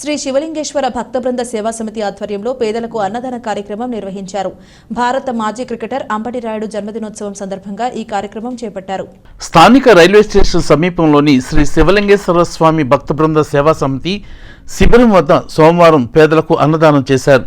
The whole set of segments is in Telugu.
శ్రీ శివలింగేశ్వర భక్త బృంద సేవా సమితి ఆధ్వర్యంలో పేదలకు అన్నదాన కార్యక్రమం నిర్వహించారు. భారత మాజీ క్రికెటర్ అంబటి రాయుడు జన్మదినోత్సవం సందర్భంగా ఈ కార్యక్రమం చేపట్టారు. స్థానిక రైల్వే స్టేషన్ సమీపంలోని శ్రీ శివలింగేశ్వర స్వామి భక్త బృంద సేవా సమితి శిబిరం వద్ద సోమవారం పేదలకు అన్నదానం చేశారు.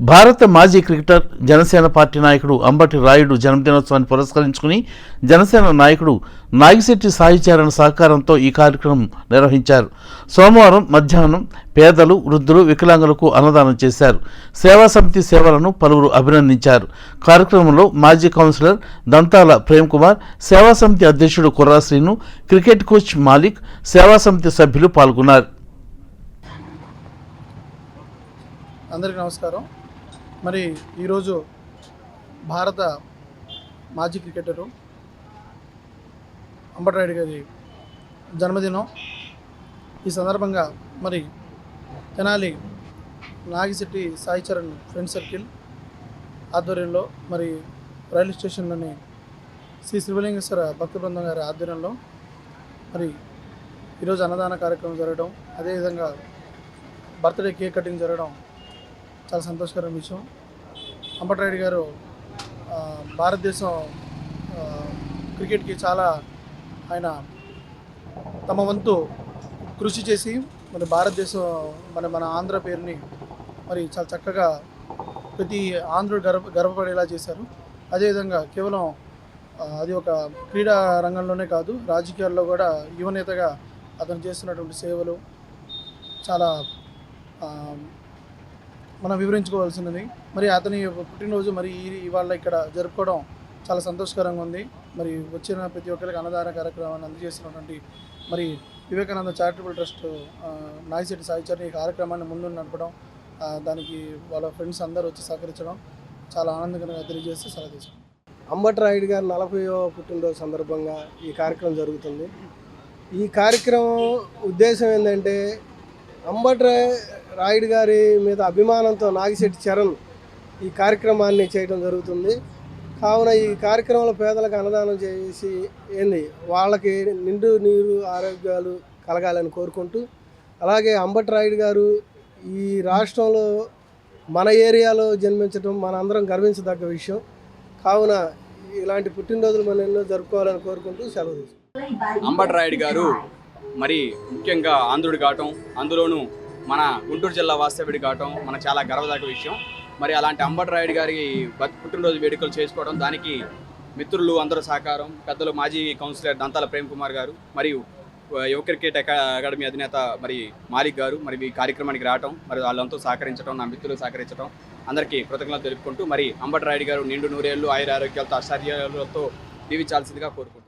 భారత మాజీ క్రికెటర్ జనసేన పార్టీ నాయకుడు అంబటి రాయుడు జన్మదినోత్సవాన్ని పురస్కరించుకుని జనసేన నాయకుడు నాగిశెట్టి సాయిచరణ సహకారంతో ఈ కార్యక్రమం నిర్వహించారు. సోమవారం మధ్యాహ్నం పేదలు వృద్ధులు వికలాంగులకు అన్నదానం చేశారు. సేవా సమితి సేవలను పలువురు అభినందించారు. కార్యక్రమంలో మాజీ కౌన్సిలర్ దంతాల ప్రేమ్ కుమార్ సేవా సమితి అధ్యక్షుడు కుర్రాశ్రీను క్రికెట్ కోచ్ మాలిక్ సేవా సమితి సభ్యులు పాల్గొన్నారు. అందరికీ నమస్కారం. మరి ఈరోజు భారత మాజీ క్రికెటరు అంబటరాయుడు గారి జన్మదినం. ఈ సందర్భంగా మరి తెనాలి నాగిశెట్టి సాయి చరణ్ ఫ్రెండ్ సర్కిల్ ఆధ్వర్యంలో మరి రైల్వే స్టేషన్లోని శ్రీ శివలింగేశ్వర భక్త బృందం గారి ఆధ్వర్యంలో మరి ఈరోజు అన్నదాన కార్యక్రమం జరగడం అదేవిధంగా బర్త్డే కేక్ కటింగ్ జరగడం చాలా సంతోషకరమైన విషయం. అంబటరాయుడు గారు భారతదేశం క్రికెట్కి చాలా ఆయన తమ వంతు కృషి చేసి మన భారతదేశం మన మన ఆంధ్ర పేరుని మరి చాలా చక్కగా ప్రతి ఆంధ్రుడు గర్వ గర్వపడేలా చేశారు. అదేవిధంగా కేవలం అది ఒక క్రీడా రంగంలోనే కాదు రాజకీయాల్లో కూడా యువనేతగా అతను చేస్తున్నటువంటి సేవలు చాలా మనం వివరించుకోవాల్సినది. మరి అతని పుట్టినరోజు మరి ఇవాళ ఇక్కడ జరుపుకోవడం చాలా సంతోషకరంగా ఉంది. మరి వచ్చిన ప్రతి ఒక్కరికి అన్నదాన కార్యక్రమాన్ని అందజేస్తున్నటువంటి మరి వివేకానంద చారిటబుల్ ట్రస్ట్ ఆ, నాగిశెట్టి సాయిచర్ని ఈ కార్యక్రమాన్ని ముందు నడపడం దానికి వాళ్ళ ఫ్రెండ్స్ అందరూ వచ్చి సహకరించడం చాలా ఆనందకరంగా తెలియజేస్తూ సెలవు తీసుకుంటాం అంబటరాయుడు గారి నలభైవ పుట్టినరోజు సందర్భంగా ఈ కార్యక్రమం జరుగుతుంది. ఈ కార్యక్రమం ఉద్దేశం ఏంటంటే అంబట రాయుడు గారి మీద అభిమానంతో నాగిశెట్టి చరణ్ ఈ కార్యక్రమాన్ని చేయడం జరుగుతుంది. కావున ఈ కార్యక్రమంలో పేదలకు అన్నదానం చేసి ఏంది వాళ్ళకి నిండు నీరు ఆరోగ్యాలు కలగాలని కోరుకుంటూ అలాగే అంబటి రాయుడు గారు ఈ రాష్ట్రంలో మన ఏరియాలో జన్మించడం మన అందరం గర్వించదగ్గ విషయం. కావున ఇలాంటి పుట్టినరోజులు మనం ఎన్నో జరుపుకోవాలని కోరుకుంటూ సెలవు అంబట్ అంబటి రాయుడు గారు మరి ముఖ్యంగా ఆంధ్రుడు కావటం అందులోనూ మన గుంటూరు జిల్లా వాస్తవ్యుడి కావటం మన చాలా గర్వదాయక విషయం. మరి అలాంటి అంబటరాయుడు గారి పుట్టినరోజు వేడుకలు చేసుకోవడం దానికి మిత్రులు అందరూ సహకారం పెద్దలు మాజీ కౌన్సిలర్ దంతాల ప్రేమ్ కుమార్ గారు మరియు యువ క్రికెట్ అకా- అకాడమీ అధినేత మరి మాలిక్ గారు మరి ఈ కార్యక్రమానికి రావటం మరి వాళ్ళంతా సహకరించడం నా మిత్రులు సహకరించడం అందరికీ కృతజ్ఞతలు తెలుపుకుంటూ మరి అంబటరాయుడు గారు నిండు నూరేళ్ళు ఆయుర ఆరోగ్యాలతో ఆశ్చర్యాలతో దీవించాల్సిందిగా కోరుకుంటున్నాను.